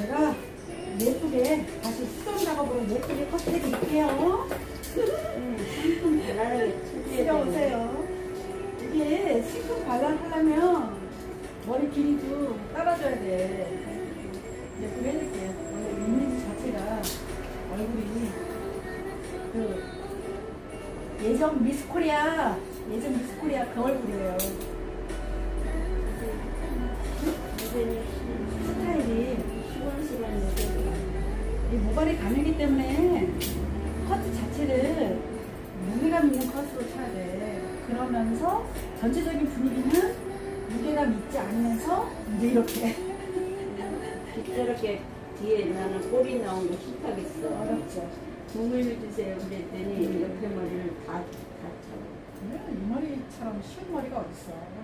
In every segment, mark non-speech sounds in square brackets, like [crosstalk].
제가 예쁘게 다시 수정 작업으로 예쁘게 커트해 드릴게요. 좀 잘하는 들어오세요. 이게 실컷 발라하려면 머리 길이도 따라줘야 돼. 예쁘게 해줄게요. 원래 이미지 자체가 얼굴이 그 예전 미스 코리아 예전 미스 코리아 그 얼굴이에요. 이 모발이 가늘기 때문에 커트 자체를 무게감 있는 커트로 쳐야 돼. 그러면서 전체적인 분위기는 무게감 있지 않으면서 이제 이렇게 저렇게 뒤에 나는 꼬리 나온 거 싫다겠어. 어렵죠. 국물 주세요. 그랬더니 옆에 머리를 다, 다 쳐. 네, 이 머리처럼 쉬운 머리가 어딨어.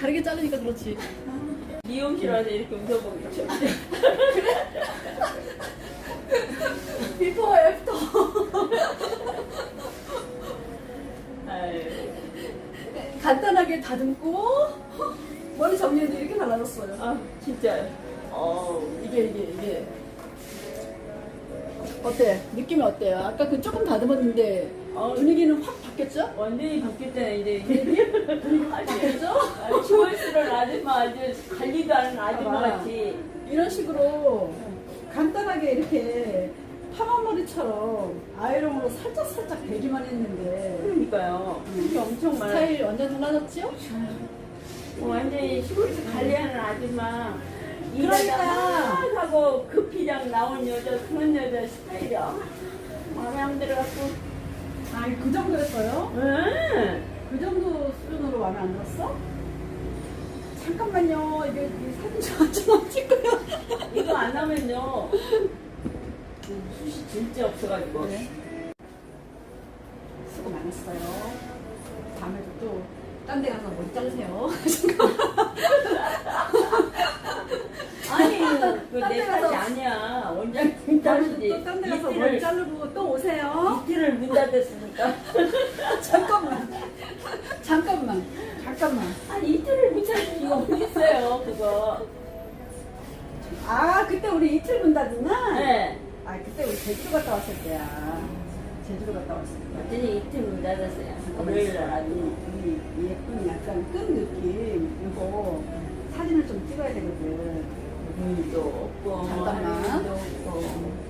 다르게 자르니까 그렇지. 미용실 와서 이렇게 웃어보기 좋지. 비포 애프터. 아유. 간단하게 다듬고 머리 정리해도 이렇게 달라졌어요. 아, 진짜요. 어, 이게 이게 이게 어때? 느낌이 어때요? 아까 그 조금 다듬었는데 어. 분위기는 확 바뀌었죠? 완전히 바뀌었잖아, 이제. [laughs] 분위기 확 바뀌었죠? 아, 치월스러운 아줌마 아주 관리도 하는 아줌마 봐봐. 같이. 이런 식으로 간단하게 이렇게 파마머리처럼 아이롱으로 살짝 살짝 대기만 했는데 그러니까요. 이게 엄청 많아. 스타일 완전 달라졌죠? 완전히 시골에서 관리하는 아줌마. 그러니까. 일하다 하고 급히장 나온 여자 그런 여자 스타일이야. 마음에 안 들어갖고. 아그 정도였어요? 응. 그 정도 마음에 안 들었어? 잠깐만요. 이게, 이 사진 좀 좀만 찍고요. [laughs] 이거 안 하면요. 그 숱이 진짜 없어가지고. 네. 수고 많았어요. 다음에도 또 딴 데 가서 머리 자르세요. [laughs] 아니, 그 딴데 내 가서- 탓이 아니야. 원장님 다음에도 탓이지. 또딴데 가서 머리 이틀을, 자르고 또 오세요. 이틀을 문 닫았으니까. 잠깐만. 잠깐만. 잠깐만. 아니, 이틀을 문 닫은 이유가 어디 있어요, 그거. 아, 그때 우리 이틀 문다드나? 네. 아, 그때 우리 제주도 갔다 왔을 때야. 제주도 갔다 왔을 때. 완전히 이틀 문 닫았어요. 월요일. 날 아주. 이 예쁜 약간 끈 느낌. 이거 사진을 좀 찍어야 되거든. 눈도 없고. 잠깐만.